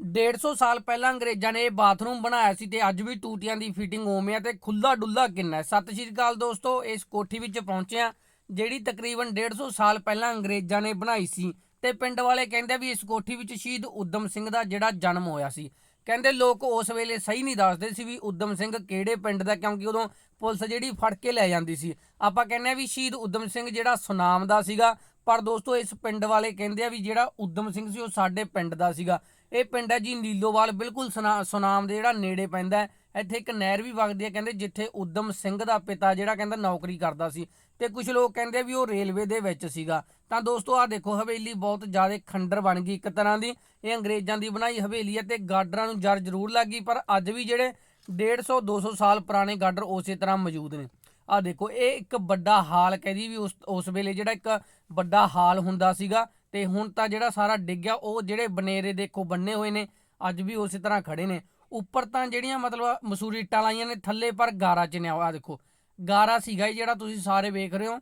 150 ਸਾਲ ਪਹਿਲਾਂ ਅੰਗਰੇਜ਼ਾਂ ਨੇ ਇਹ ਬਾਥਰੂਮ ਬਣਾਇਆ ਸੀ ਤੇ ਅੱਜ ਵੀ ਟੂਟੀਆਂ ਦੀ ਫਿਟਿੰਗ ਉਵੇਂ ਆ ਤੇ ਖੁੱਲਾ ਡੁੱਲਾ ਕਿੰਨਾ ਸਤਿ ਸ਼੍ਰੀ ਅਕਾਲ ਦੋਸਤੋ, ਇਸ ਕੋਠੀ ਵਿੱਚ ਪਹੁੰਚਿਆ ਜਿਹੜੀ ਤਕਰੀਬਨ 150 ਸਾਲ ਪਹਿਲਾਂ ਅੰਗਰੇਜ਼ਾਂ ਨੇ ਬਣਾਈ ਸੀ ਤੇ ਪਿੰਡ ਵਾਲੇ ਕਹਿੰਦੇ ਵੀ ਇਸ ਕੋਠੀ ਵਿੱਚ ਸ਼ਹੀਦ ਉਦਮ ਸਿੰਘ ਦਾ ਜਿਹੜਾ ਜਨਮ ਹੋਇਆ ਸੀ। ਕਹਿੰਦੇ ਲੋਕ ਉਸ ਵੇਲੇ ਸਹੀ ਨਹੀਂ ਦੱਸਦੇ ਸੀ ਵੀ ਉਦਮ ਸਿੰਘ ਕਿਹੜੇ ਪਿੰਡ ਦਾ, ਕਿਉਂਕਿ ਉਦੋਂ ਪੁਲਿਸ ਜਿਹੜੀ ਫੜ ਕੇ ਲੈ ਜਾਂਦੀ ਸੀ। ਆਪਾਂ ਕਹਿੰਦੇ ਆ ਵੀ ਸ਼ਹੀਦ ਉਦਮ ਸਿੰਘ ਜਿਹੜਾ ਸੁਨਾਮ ਦਾ ਸੀਗਾ ਪਰ ਦੋਸਤੋ, ਇਸ ਪਿੰਡ ਵਾਲੇ ਕਹਿੰਦੇ ਆ ਵੀ ਜਿਹੜਾ ਉਦਮ ਸਿੰਘ ਸੀ, ਉਹ ਸਾਡੇ ਪਿੰਡ ਦਾ ਸੀਗਾ। ਇਹ ਪਿੰਡ ਹੈ ਜੀ ਨੀਲੋਵਾਲ, ਬਿਲਕੁਲ ਸੁਨਾ- ਸੁਨਾਮ ਦੇ ਜਿਹੜਾ ਨੇੜੇ ਪੈਂਦਾ ਹੈ। ਇੱਥੇ ਇੱਕ ਨਹਿਰ ਵੀ ਵਗਦੀ ਹੈ, ਕਹਿੰਦੇ, ਜਿੱਥੇ ਉਦਮ ਸਿੰਘ ਦਾ ਪਿਤਾ ਜਿਹੜਾ ਕਹਿੰਦਾ ਨੌਕਰੀ ਕਰਦਾ ਸੀ। ਤੇ ਕੁਝ ਲੋਕ ਕਹਿੰਦੇ ਵੀ ਉਹ ਰੇਲਵੇ ਦੇ ਵਿੱਚ ਸੀਗਾ। ਤਾਂ ਦੋਸਤੋ, ਆਹ ਦੇਖੋ, ਹਵੇਲੀ ਬਹੁਤ ਜ਼ਿਆਦਾ ਖੰਡਰ ਬਣ ਗਈ ਇੱਕ ਤਰ੍ਹਾਂ ਦੀ। ਇਹ ਅੰਗਰੇਜ਼ਾਂ ਦੀ ਬਣਾਈ ਹਵੇਲੀ ਹੈ ਤੇ ਗਾਡਰਾਂ ਨੂੰ ਜਰ ਜ਼ਰੂਰ ਲੱਗੀ ਪਰ ਅੱਜ ਵੀ ਜਿਹੜੇ 150 200 ਸਾਲ ਪੁਰਾਣੇ ਗਾਡਰ ਉਸੇ ਤਰ੍ਹਾਂ ਮੌਜੂਦ ਨੇ। ਆ ਦੇਖੋ, ਇਹ ਇੱਕ ਵੱਡਾ ਹਾਲ ਕਹਿ ਕਹਿੰਦੀ ਵੀ ਉਸ ਉਸ ਵੇਲੇ ਜਿਹੜਾ ਇੱਕ ਵੱਡਾ ਹਾਲ ਹੁੰਦਾ ਸੀਗਾ ਤੇ ਹੁਣ ਤਾਂ ਜਿਹੜਾ ਸਾਰਾ ਡਿੱਗ ਗਿਆ, ਉਹ ਜਿਹੜੇ ਬਨੇਰੇ ਦੇਖੋ ਬੰਨੇ ਹੋਏ ਨੇ, ਅੱਜ ਵੀ ਉਸੇ ਤਰ੍ਹਾਂ ਖੜੇ ਨੇ। ਉੱਪਰ ਤਾਂ ਜਿਹੜੀਆਂ ਮਤਲਬ ਮਸੂਰੀ ਇੱਟਾਂ ਲਾਈਆਂ ਨੇ, ਥੱਲੇ ਪਰ ਗਾਰਾ ਚ ਨੇ ਆ ਦੇਖੋ। ਗਾਰਾ ਸੀਗਾ ਹੀ ਜਿਹੜਾ ਤੁਸੀਂ ਸਾਰੇ ਵੇਖ ਰਹੇ ਹੋ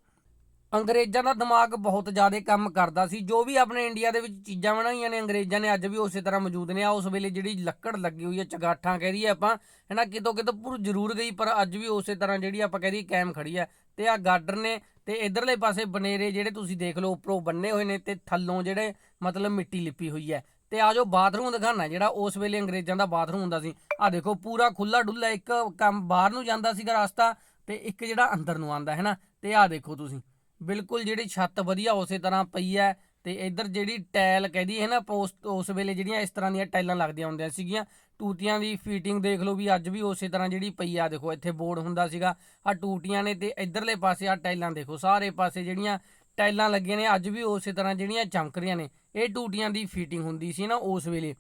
ਅੰਗਰੇਜ਼ਾਂ ਦਾ ਦਿਮਾਗ ਬਹੁਤ ਜ਼ਿਆਦਾ ਕੰਮ ਕਰਦਾ ਸੀ। ਜੋ ਵੀ ਆਪਣੇ ਇੰਡੀਆ ਦੇ ਵਿੱਚ ਚੀਜ਼ਾਂ ਬਣਾਈਆਂ ਨੇ, ਅੰਗਰੇਜ਼ਾਂ ਨੇ ਅੱਜ ਵੀ ਉਸੇ ਤਰ੍ਹਾਂ ਮੌਜੂਦ ਨੇ। ਆ ਉਸ ਵੇਲੇ ਜਿਹੜੀ ਲੱਕੜ ਲੱਗੀ ਹੋਈ ਹੈ, ਚਗਾਠਾਂ ਕਹਿ ਰਹੀ ਆਪਾਂ ਹੈਨਾ ਕਿਤੋਂ ਕਿਤੋਂ ਪੂਰ ਜ਼ਰੂਰ ਗਈ, ਪਰ ਅੱਜ ਵੀ ਉਸੇ ਤਰ੍ਹਾਂ ਜਿਹੜੀ ਆਪਾਂ ਕਹਿ ਰਹੀ ਕਾਇਮ ਖੜੀ ਹੈ। ਤੇ ਆ ਗਾਰਡਨ ਨੇ ਤੇ ਇਧਰਲੇ ਪਾਸੇ ਬਨੇਰੇ ਜਿਹੜੇ ਤੁਸੀਂ ਦੇਖ ਲਓ, ਉੱਪਰੋਂ ਬੰਨੇ ਹੋਏ ਨੇ ਤੇ ਥੱਲੋਂ ਜਿਹੜੇ ਮਤਲਬ ਮਿੱਟੀ ਲਿਪੀ ਹੋਈ ਹੈ। ਤੇ ਆ ਜੋ ਬਾਥਰੂਮ ਦਿਖਾਣਾ, ਜਿਹੜਾ ਉਸ ਵੇਲੇ ਅੰਗਰੇਜ਼ਾਂ ਦਾ ਬਾਥਰੂਮ ਹੁੰਦਾ ਸੀ। ਆ ਦੇਖੋ, ਪੂਰਾ ਖੁੱਲਾ ਡੁੱਲਾ ਇੱਕ ਕੰਮ ਬਾਹਰ ਨੂੰ ਜਾਂਦਾ ਸੀਗਾ ਰਸਤਾ ਤੇ ਇੱਕ ਜਿਹੜਾ ਅੰਦਰ ਨੂੰ ਆਂਦਾ ਹੈ ਨਾ। ਤੇ ਆ ਦੇਖੋ ਤੁਸੀਂ। ਬਿਲਕੁਲ ਜਿਹੜੀ ਛੱਤ ਵਧੀਆ ਉਸੇ ਤਰ੍ਹਾਂ ਪਈ ਹੈ ਤੇ ਇੱਧਰ ਜਿਹੜੀ ਟਾਇਲ ਕਹਦੀ ਹੈ ਨਾ ਪੋਸਟ ਉਸ ਵੇਲੇ ਜਿਹੜੀਆਂ ਇਸ ਤਰ੍ਹਾਂ ਦੀਆਂ ਟਾਈਲਾਂ ਲੱਗਦੀਆਂ ਹੁੰਦੀਆਂ ਸੀਗੀਆਂ, ਟੂਟੀਆਂ ਦੀ ਫੀਟਿੰਗ ਦੇਖ ਲਓ ਵੀ ਅੱਜ ਵੀ ਉਸੇ ਤਰ੍ਹਾਂ ਜਿਹੜੀ ਪਈ ਆ, ਦੇਖੋ ਇੱਥੇ ਬੋਰਡ ਹੁੰਦਾ ਸੀਗਾ ਆ ਟੂਟੀਆਂ ਨੇ ਤੇ ਇੱਧਰਲੇ ਪਾਸੇ ਆ ਟਾਈਲਾਂ ਦੇਖੋ, ਸਾਰੇ ਪਾਸੇ ਜਿਹੜੀਆਂ ਟਾਈਲਾਂ ਲੱਗੀਆਂ ਨੇ, ਅੱਜ ਵੀ ਉਸੇ ਤਰ੍ਹਾਂ ਜਿਹੜੀਆਂ ਚਮਕ ਰਹੀਆਂ ਨੇ, ਇਹ ਟੂਟੀਆਂ ਦੀ ਫੀਟਿੰਗ ਹੁੰਦੀ ਸੀ ਨਾ ਉਸ ਵੇਲੇ।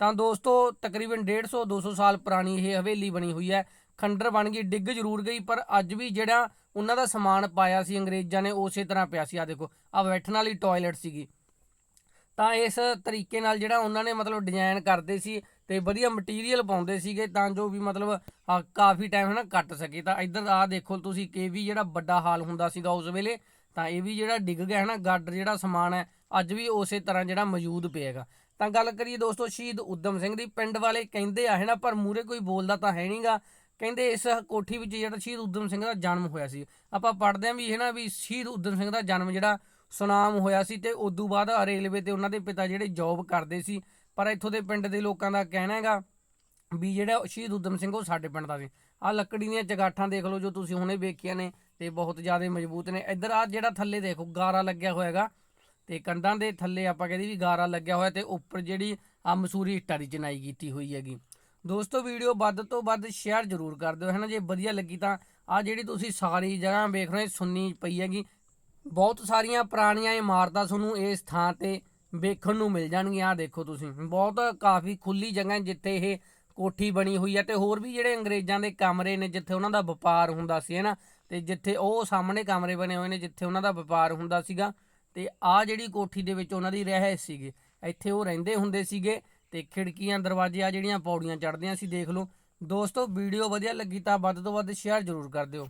ਤਾਂ ਦੋਸਤੋ, ਤਕਰੀਬਨ 150 200 ਸਾਲ ਪੁਰਾਣੀ ਇਹ ਹਵੇਲੀ ਬਣੀ ਹੋਈ ਹੈ ਖੰਡਰ ਬਣ ਗਈ, ਡਿੱਗ ਜ਼ਰੂਰ ਗਈ, ਪਰ ਅੱਜ ਵੀ ਜਿਹੜਾ ਉਹਨਾਂ ਦਾ ਸਮਾਨ ਪਾਇਆ ਸੀ ਅੰਗਰੇਜ਼ਾਂ ਨੇ, ਉਸੇ ਤਰ੍ਹਾਂ ਪਿਆ ਸੀ। ਆ ਦੇਖੋ ਆ ਬੈਠਣ ਵਾਲੀ ਟਾਇਲਟ ਸੀਗੀ। ਤਾਂ ਇਸ ਤਰੀਕੇ ਨਾਲ ਜਿਹੜਾ ਉਹਨਾਂ ਨੇ ਮਤਲਬ ਡਿਜ਼ਾਈਨ ਕਰਦੇ ਸੀ ਤੇ ਵਧੀਆ ਮਟੀਰੀਅਲ ਪਾਉਂਦੇ ਸੀਗੇ, ਤਾਂ ਜੋ ਵੀ ਮਤਲਬ ਕਾਫੀ ਟਾਈਮ ਹਨਾ ਕੱਟ ਸਕੇ। ਤਾਂ ਇੱਧਰ ਆ ਦੇਖੋ ਤੁਸੀਂ ਕਿ ਇਹ ਵੀ ਜਿਹੜਾ ਵੱਡਾ ਹਾਲ ਹੁੰਦਾ ਸੀਗਾ ਉਸ ਵੇਲੇ, ਤਾਂ ਇਹ ਵੀ ਜਿਹੜਾ ਡਿੱਗ ਗਿਆ ਹੈ ਨਾ ਗਾਡਰ ਜਿਹੜਾ ਸਮਾਨ ਹੈ, ਅੱਜ ਵੀ ਉਸੇ ਤਰ੍ਹਾਂ ਜਿਹੜਾ ਮੌਜੂਦ ਪਿਆਗਾ ਤਾਂ ਗੱਲ ਕਰੀਏ ਦੋਸਤੋ, ਸ਼ਹੀਦ ਉਦਮ ਸਿੰਘ ਦੀ, ਪਿੰਡ ਵਾਲੇ ਕਹਿੰਦੇ ਆ ਹੈ ਨਾ ਪਰ ਮੂਰੇ ਕੋਈ ਬੋਲਦਾ ਤਾਂ ਹੈ ਨਹੀਂਗਾ ਕਹਿੰਦੇ ਇਸ ਕੋਠੀ ਵਿੱਚ ਜਿਹੜਾ ਸ਼ਹੀਦ ਊਧਮ ਸਿੰਘ ਦਾ ਜਨਮ ਹੋਇਆ ਸੀ। ਆਪਾਂ ਪੜ੍ਹਦੇ ਆਂ ਵੀ ਹੈ ਨਾ ਵੀ ਸ਼ਹੀਦ ਊਧਮ ਸਿੰਘ ਦਾ ਜਨਮ ਜਿਹੜਾ ਸੁਨਾਮ ਹੋਇਆ ਸੀ ਤੇ ਉਦੋਂ ਬਾਅਦ ਰੇਲਵੇ ਤੇ ਉਹਨਾਂ ਦੇ ਪਿਤਾ ਜਿਹੜੇ ਜੌਬ ਕਰਦੇ ਸੀ। ਪਰ ਇੱਥੋਂ ਦੇ ਪਿੰਡ ਦੇ ਲੋਕਾਂ ਦਾ ਕਹਿਣਾ ਹੈਗਾ ਵੀ ਜਿਹੜਾ ਸ਼ਹੀਦ ਊਧਮ ਸਿੰਘ ਉਹ ਸਾਡੇ ਪਿੰਡ ਦਾ ਸੀ। ਆ ਲੱਕੜੀ ਦੀਆਂ ਚਗਾਠਾਂ ਦੇਖ ਲਓ ਜੋ ਤੁਸੀਂ ਹੁਣੇ ਵੇਖੀਆਂ ਨੇ ਤੇ ਬਹੁਤ ਜ਼ਿਆਦਾ ਮਜ਼ਬੂਤ ਨੇ। ਇੱਧਰ ਆ ਜਿਹੜਾ ਥੱਲੇ ਦੇਖੋ, ਗਾਰਾ ਲੱਗਿਆ ਹੋਇਆਗਾ ਤੇ ਕੰਧਾਂ ਦੇ ਥੱਲੇ ਆਪਾਂ ਕਹਿੰਦੇ ਵੀ ਗਾਰਾ ਲੱਗਿਆ ਹੋਇਆ ਤੇ ਉੱਪਰ ਜਿਹੜੀ ਆ ਮਸੂਰੀ ਇੱਟਾਂ ਦੀ ਚਨਾਈ ਕੀਤੀ ਹੋਈ ਹੈਗੀ। ਦੋਸਤੋ ਵੀਡੀਓ ਵੱਧ ਤੋਂ ਵੱਧ ਸ਼ੇਅਰ ਜ਼ਰੂਰ ਕਰ ਦਿਓ, ਹੈ ਨਾ? ਜੇ ਵਧੀਆ ਲੱਗੀ ਤਾਂ ਆ ਜਿਹੜੀ ਤੁਸੀਂ ਸਾਰੀ ਜਗ੍ਹਾ ਵੇਖ ਰਹੇ ਸੁੰਨੀ ਪਈ ਹੈਗੀ। ਬਹੁਤ ਸਾਰੀਆਂ ਪੁਰਾਣੀਆਂ ਇਮਾਰਤਾਂ ਤੁਹਾਨੂੰ ਇਸ ਥਾਂ ਤੇ ਵੇਖਣ ਨੂੰ ਮਿਲ ਜਾਣਗੀਆਂ। ਆ ਦੇਖੋ ਤੁਸੀਂ, ਬਹੁਤ ਕਾਫੀ ਖੁੱਲੀ ਜਗ੍ਹਾ ਜਿੱਥੇ ਇਹ ਕੋਠੀ ਬਣੀ ਹੋਈ ਹੈ ਤੇ ਹੋਰ ਵੀ ਜਿਹੜੇ ਅੰਗਰੇਜ਼ਾਂ ਦੇ ਕਮਰੇ ਨੇ ਜਿੱਥੇ ਉਹਨਾਂ ਦਾ ਵਪਾਰ ਹੁੰਦਾ ਸੀ ਹੈਨਾ ਤੇ ਜਿੱਥੇ ਉਹ ਸਾਹਮਣੇ ਕਮਰੇ ਬਣੇ ਹੋਏ ਨੇ ਜਿੱਥੇ ਉਹਨਾਂ ਦਾ ਵਪਾਰ ਹੁੰਦਾ ਸੀਗਾ ਤੇ ਆ ਜਿਹੜੀ ਕੋਠੀ ਦੇ ਵਿੱਚ ਉਹਨਾਂ ਦੀ ਰਹਿ ਸੀਗੀ, ਇੱਥੇ ਉਹ ਰਹਿੰਦੇ ਹੁੰਦੇ ਸੀਗੇ। ਤੇ ਖਿੜਕੀਆਂ ਦਰਵਾਜ਼ੇ ਆ ਜਿਹੜੀਆਂ ਪੌੜੀਆਂ ਚੜ੍ਹਦੀਆਂ ਸੀ ਦੇਖ ਲਓ। ਦੋਸਤੋ, ਵੀਡੀਓ ਵਧੀਆ ਲੱਗੀ ਤਾਂ ਵੱਧ ਤੋਂ ਵੱਧ ਸ਼ੇਅਰ ਜ਼ਰੂਰ ਕਰ ਦਿਓ।